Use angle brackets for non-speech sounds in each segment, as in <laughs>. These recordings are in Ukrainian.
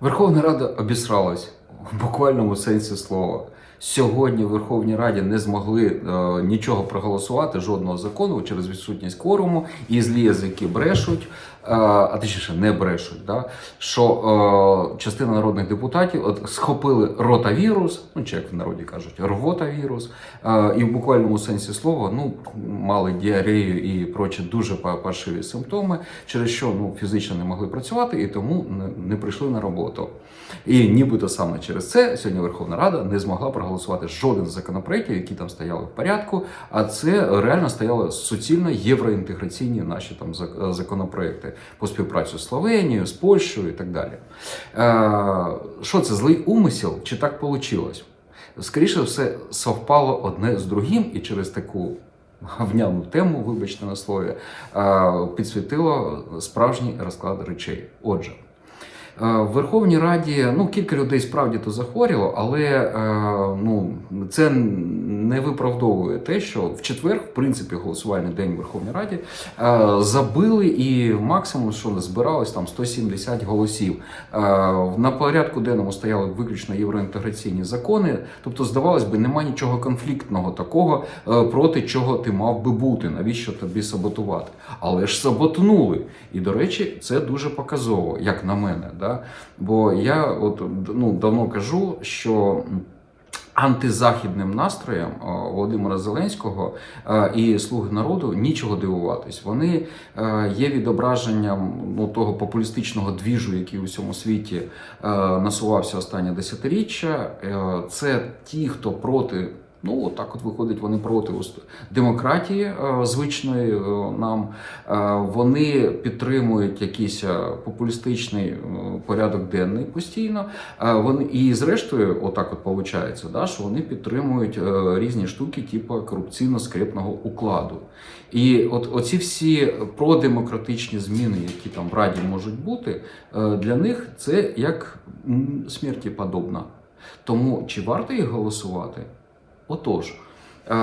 Верховна Рада обісралась в буквальному сенсі слова. Сьогодні в Верховній Раді не змогли е, нічого проголосувати, жодного закону через відсутність кворуму, і злі язики брешуть, е, а точніше не брешуть. Да? Що е, частина народних депутатів от, схопили ротавірус, ну чи як в народі кажуть, рвотавірус, е, і в буквальному сенсі слова ну, мали діарею і прочі дуже паршиві симптоми, через що ну, фізично не могли працювати і тому не, не прийшли на роботу. І нібито саме через це сьогодні Верховна Рада не змогла проголосувати жоден з законопроєктів, які там стояли в порядку. А це реально стояло суцільно євроінтеграційні наші там законопроекти по співпрацю з Словенією, з Польщею і так далі. Е, що це злий умисел? Чи так вийшло? Скоріше все, совпало одне з другим, і через таку гавняну тему, вибачте на слові, е, підсвітило справжній розклад речей. Отже. Е, В Верховній Раді ну кілька людей справді то захворіло, але е, ну це не виправдовує те, що в четвер, в принципі, голосувальний день в Верховній Раді е, забили і максимум, що не збиралось там 170 голосів. Е, На порядку денному стояли виключно євроінтеграційні закони. Тобто, здавалось би, нема нічого конфліктного такого, е, проти чого ти мав би бути, навіщо тобі саботувати. Але ж саботнули. І до речі, це дуже показово, як на мене. Да? Бо я от ну давно кажу, що. Антизахідним настроєм е, Володимира Зеленського е, і слуги народу нічого дивуватись. Вони е, є відображенням ну, того популістичного двіжу, який у всьому світі насувався останнє десятиріччя. Це ті, хто проти. Ну, от так от виходить, вони проти демократії е, звичної е, нам. Е, вони підтримують якийсь популістичний порядок денний постійно. Вони і зрештою, отак от виходить, да, що вони підтримують різні штуки, типу корупційно-скрепного укладу. І от оці всі продемократичні зміни, які там в Раді можуть бути, для них це як смерті подобно. Тому чи варто їх голосувати? Отож, е,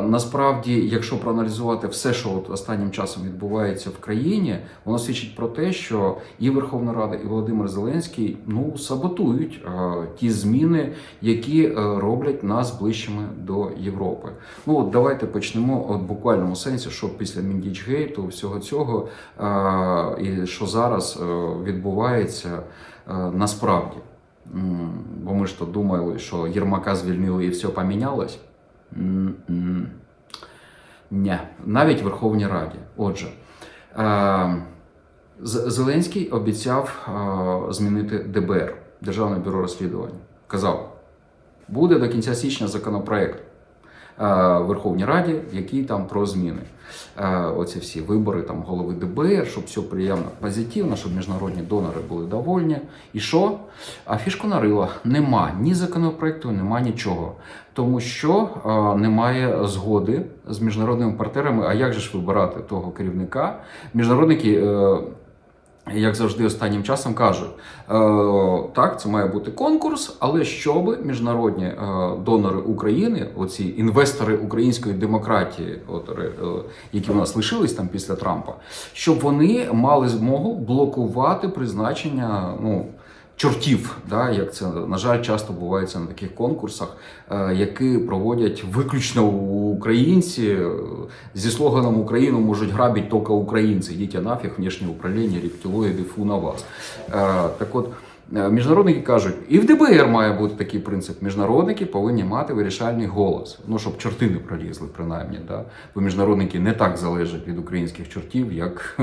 насправді, якщо проаналізувати все, що от останнім часом відбувається в країні, воно свідчить про те, що і Верховна Рада, і Володимир Зеленський ну саботують е, ті зміни, які е, роблять нас ближчими до Європи. Ну от давайте почнемо от буквальному сенсі, що після Міндічгейту, всього цього, і що зараз відбувається насправді. Бо ми ж то думали, що Єрмака звільнили і все помінялось. Ні, навіть Верховній Раді. Отже, е, Зеленський обіцяв е, змінити ДБР, Державне бюро розслідувань. Казав, буде до кінця січня законопроект в Верховній Раді, який там про зміни. Е, Оці всі вибори там голови ДБР, щоб все приємно позитивно, щоб міжнародні донори були довольні. І що? А фішку нарила. Нема ні законопроекту, нема нічого. Тому що е, немає згоди з міжнародними партнерами. А як же ж вибирати того керівника? Міжнародники. е, як завжди, останнім часом кажуть, е, так, це має бути конкурс, але щоб міжнародні е, донори України, оці інвестори української демократії, от, е, які в нас лишились там після Трампа, щоб вони мали змогу блокувати призначення ну, чортів, да, як це на жаль часто бувається на таких конкурсах, е, які проводять виключно українці зі слоганом Україну можуть грабити тільки українці. Йдіть нафіг, внішнє управління, рептилоїди, фу на вас. Е, Так от. е, Міжнародники кажуть, і в ДБР має бути такий принцип. Міжнародники повинні мати вирішальний голос. Ну щоб чорти не пролізли, принаймні. Да? Бо міжнародники не так залежать від українських чортів, як.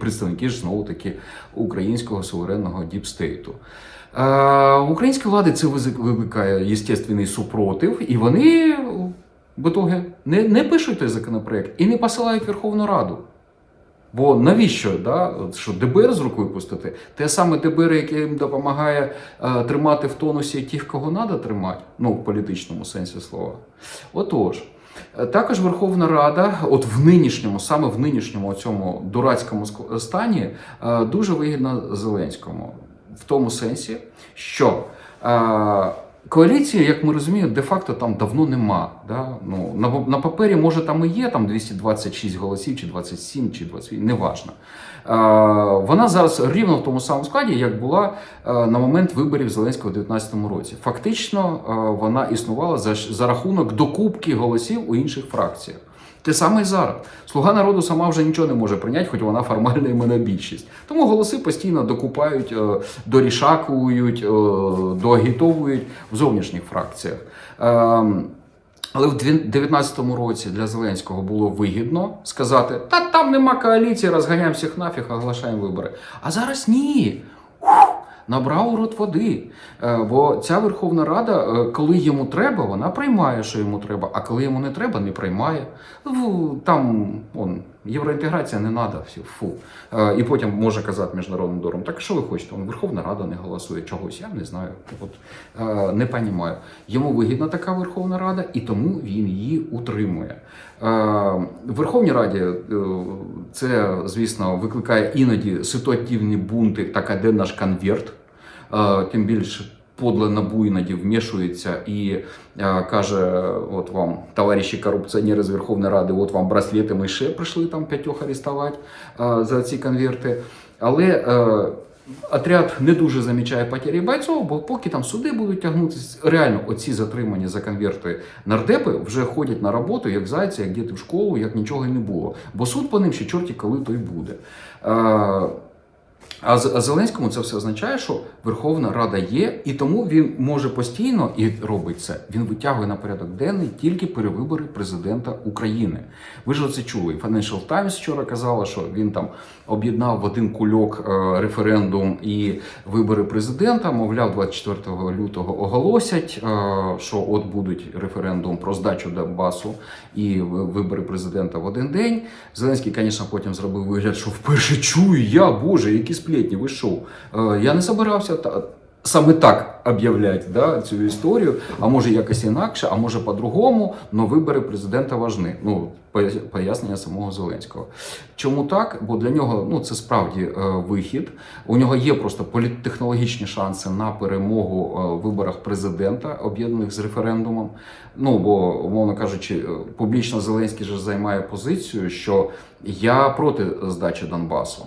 Представники ж знову таки українського суверенного діпстейту. Е, у влади це викликає єстественний супротив, і вони в итоге не, не пишуть той законопроект і не посилають Верховну Раду. Бо навіщо? Да? Що ДБР з рукою пустити? Те саме ДБР, яке їм допомагає тримати в тонусі тих, кого треба тримати, ну в політичному сенсі слова. Отож. Е, Також Верховна Рада, от в нинішньому, саме в нинішньому цьому дурацькому стані, е, дуже вигідна Зеленському. В тому сенсі, що е, Коаліції, як ми розуміємо, де-факто там давно нема. Да? Ну, на, на папері, може, там і є там 226 голосів, чи 27, чи 28, неважно. Е, вона зараз рівно в тому самому складі, як була е, на момент виборів Зеленського у 2019 році. Фактично, е, вона існувала за, за рахунок докупки голосів у інших фракціях. Те саме і зараз. Слуга народу сама вже нічого не може прийняти, хоч вона формальна і монобільшість. Тому голоси постійно докупають, е, дорішакують, е, доагітовують в зовнішніх фракціях. Ем, Але в 2019 році для Зеленського було вигідно сказати: та там нема коаліції, розганяємо всіх нафіг, оголошаємо вибори. А зараз ні. Набрав у рот води. Е, Бо ця Верховна Рада, е, коли йому треба, вона приймає, що йому треба, а коли йому не треба, не приймає. Там он, євроінтеграція не треба, фу. Е, І потім може казати міжнародним дором, так що ви хочете? Верховна Рада не голосує чогось, я не знаю. От, е, не розумію. Йому вигідна така Верховна Рада, і тому він її утримує. Е, В Верховній Раді це, звісно, викликає іноді ситуативні бунти, так а де наш конверт. Тим більше подле набу іноді вмішується і е, каже: от вам, товариші корупціонери з Верховної Ради, от вам браслети, ми ще прийшли там п'ятьох арестувати е, за ці конверти. Але е, отряд не дуже замічає потері бойців, бо поки там суди будуть тягнутися, реально оці затримані за конверти нардепи вже ходять на роботу, як зайці, як діти в школу, як нічого й не було. Бо суд по ним ще чорті коли той буде. А Зеленському це все означає, що Верховна Рада є, і тому він може постійно і робить це. Він витягує на порядок денний тільки перевибори президента України. Ви ж оце чули. Financial Times вчора казала, що він там об'єднав в один кульок е, референдум і вибори президента. Мовляв, 24 лютого оголосять, е, що от будуть референдум про здачу Донбасу і вибори президента в один день. Зеленський, звісно, потім зробив вигляд, що вперше чую я, Боже, які сплетні, ви що? Е, Я не собирався та. Саме так об'являти да, цю історію, а може якось інакше, а може по-другому, але вибори президента важні. Ну, пояснення самого Зеленського. Чому так? Бо для нього ну, це справді е, вихід. У нього є просто політтехнологічні шанси на перемогу е, в виборах президента, об'єднаних з референдумом. Ну, бо, умовно кажучи, е, публічно Зеленський же займає позицію, що я проти здачі Донбасу.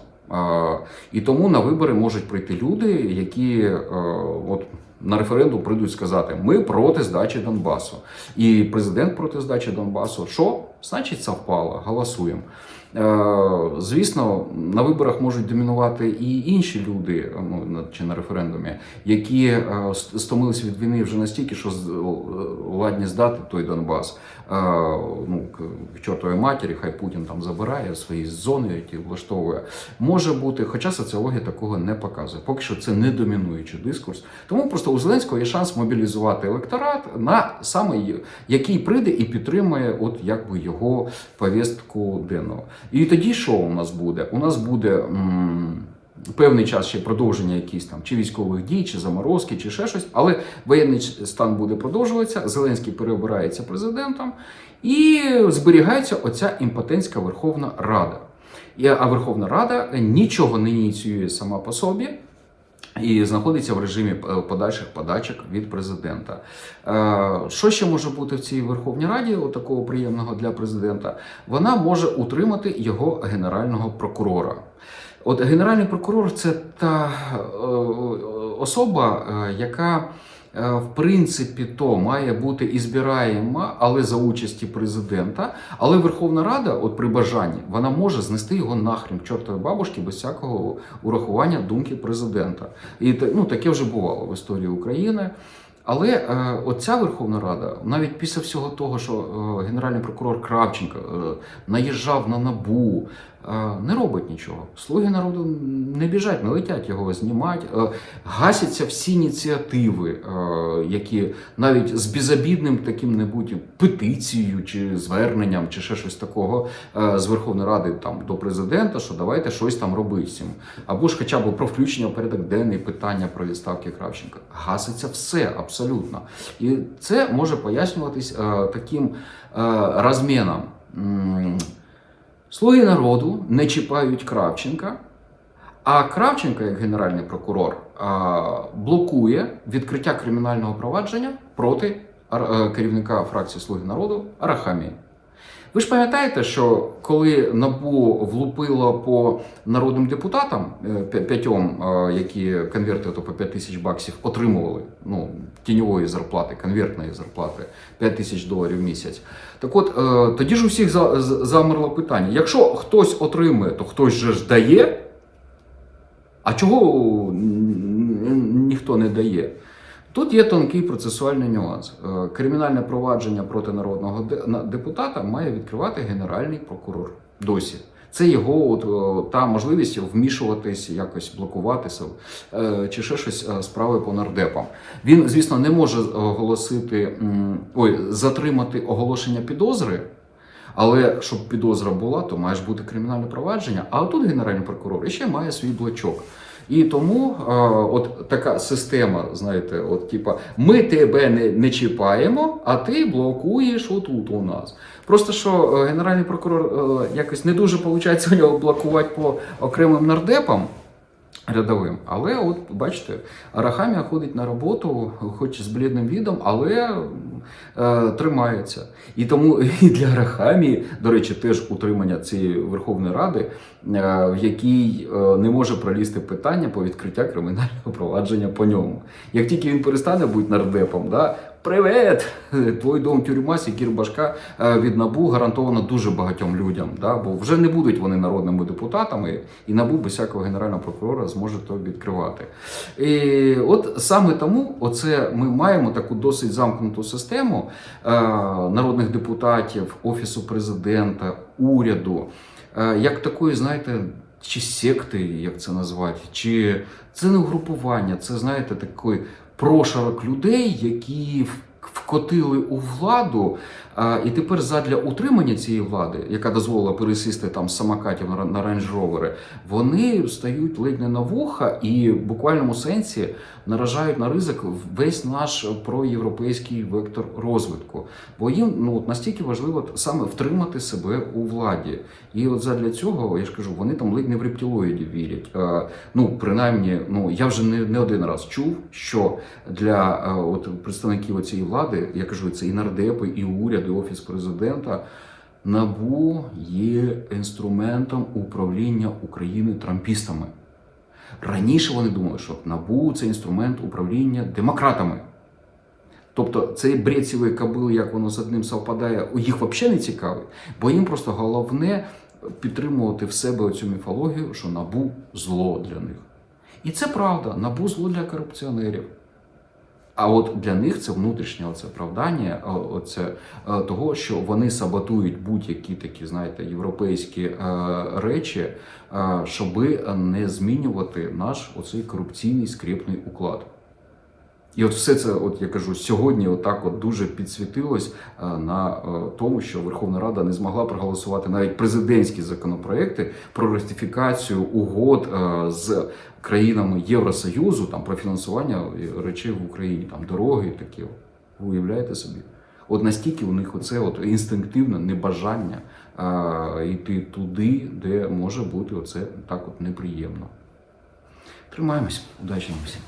І тому на вибори можуть прийти люди, які е, от на референдум прийдуть сказати: ми проти здачі Донбасу. І президент проти здачі Донбасу. Що? Значить, совпало, голосуємо. Е, Звісно, на виборах можуть домінувати і інші люди, ну на- чи на референдумі, які е, ст- стомились від війни вже настільки, що е, ладні здати той Донбас. Е, Ну к чортовій матері, хай Путін там забирає свої зони, які влаштовує. Може бути, хоча соціологія такого не показує. Поки що це не домінуючий дискурс. Тому просто у Зеленського є шанс мобілізувати електорат на саме який прийде і підтримує, от якби його повістку денного. І тоді що у нас буде? У нас буде. м, Певний час ще продовження якісь там чи військових дій, чи заморозки, чи ще щось, але воєнний стан буде продовжуватися. Зеленський переобирається президентом, і зберігається оця імпотентська Верховна Рада. А Верховна Рада нічого не ініціює сама по собі. І знаходиться в режимі е, подальших подачок від президента. Е, Що ще може бути в цій Верховній Раді, такого приємного для президента? Вона може утримати його генерального прокурора. От генеральний прокурор це та е, особа, яка в принципі то має бути і збираєма, але за участі президента. Але Верховна Рада, от при бажанні, вона може знести його нахрін к чортовій бабушки без всякого урахування думки президента. І ну, таке вже бувало в історії України. Але е, оця Верховна Рада, навіть після всього того, що е, генеральний прокурор Кравченко е, наїжджав на набу, е, не робить нічого. Слуги народу не біжать, не летять його знімати. Е, гасяться всі ініціативи, е, які навіть з безобідним таким небудь петицією чи зверненням, чи ще щось такого е, з Верховної Ради там до президента, що давайте щось там робити. Або ж хоча б про включення в порядок денний питання про відставки Кравченка. Гаситься все абсолютно. І це може пояснюватись таким розміном. Слуги народу не чіпають Кравченка, А Кравченко, як генеральний прокурор, блокує відкриття кримінального провадження проти е, керівника фракції Слуги народу Арахамії. Ви ж пам'ятаєте, що коли НАБУ влупило по народним депутатам е, п'ятьом, е, які конверти то по 5 тисяч баксів отримували, ну тіньової зарплати, конвертної зарплати 5 тисяч доларів в місяць. Так от е, тоді ж у всіх замерло питання: якщо хтось отримує, то хтось же ж дає. А чого ніхто не дає? Тут є тонкий процесуальний нюанс. Е, Кримінальне провадження проти народного депутата має відкривати генеральний прокурор досі. Це його от, е, та можливість вмішуватись, якось блокуватися е, чи ще щось справи по нардепам. Він, звісно, не може оголосити ой, затримати оголошення підозри. Але щоб підозра була, то має ж бути кримінальне провадження. А тут генеральний прокурор ще має свій блочок. І тому от така система, знаєте, от типа ми тебе не, не чіпаємо, а ти блокуєш отут у нас. Просто що е, генеральний прокурор е, якось не дуже виходить у нього блокувати по окремим нардепам. Рядовим, але от бачите, Арахамія ходить на роботу, хоч з блідним відом, але е, тримається. І тому <laughs> і для Арахамії, до речі, теж утримання цієї Верховної Ради, е, в якій е, не може пролізти питання по відкриття кримінального провадження по ньому. Як тільки він перестане бути нардепом, да, привет! Твій дом тюрма, Сікір Башка е, від НАБУ гарантовано дуже багатьом людям, да, бо вже не будуть вони народними депутатами, і НАБУ без всякого генерального прокурора зможе то відкривати. І от саме тому оце ми маємо таку досить замкнуту систему е, народних депутатів, офісу президента, уряду, е, як такої, знаєте. Чи секти, як це назвати, чи це не угрупування, це знаєте такий прошарок людей, які в- вкотили у владу, і тепер задля утримання цієї влади, яка дозволила пересісти там самокатів на, рейндж-ровери, вони стають ледь не на вуха і в буквальному сенсі наражають на ризик весь наш проєвропейський вектор розвитку. Бо їм ну настільки важливо саме втримати себе у владі. І от задля цього я ж кажу, вони там ледь не в рептилоїдів вірять. Ну принаймні, ну я вже не, не один раз чув, що для от представників цієї влади, я кажу, це і нардепи, і уряд, і офіс президента. Набу є інструментом управління України трампістами. Раніше вони думали, що НАБУ це інструмент управління демократами. Тобто цей бред цілої кабили, як воно з одним совпадає, їх взагалі не цікавить, бо їм просто головне підтримувати в себе оцю міфологію, що набу зло для них. І це правда, набу зло для корупціонерів. А от для них це внутрішнє оце оправдання оце, е, того, що вони саботують будь-які такі, знаєте, європейські е, речі, е, щоби не змінювати наш оцей корупційний скріпний уклад. І от все це, от я кажу, сьогодні отак от дуже підсвітилось е, на е, тому, що Верховна Рада не змогла проголосувати навіть президентські законопроекти про ратифікацію угод е, з країнами Євросоюзу там про фінансування речей в Україні, там дороги такі. Ви уявляєте собі? От настільки у них оце от інстинктивне небажання е, йти туди, де може бути оце так от неприємно. Тримаємось, удачі нам всім.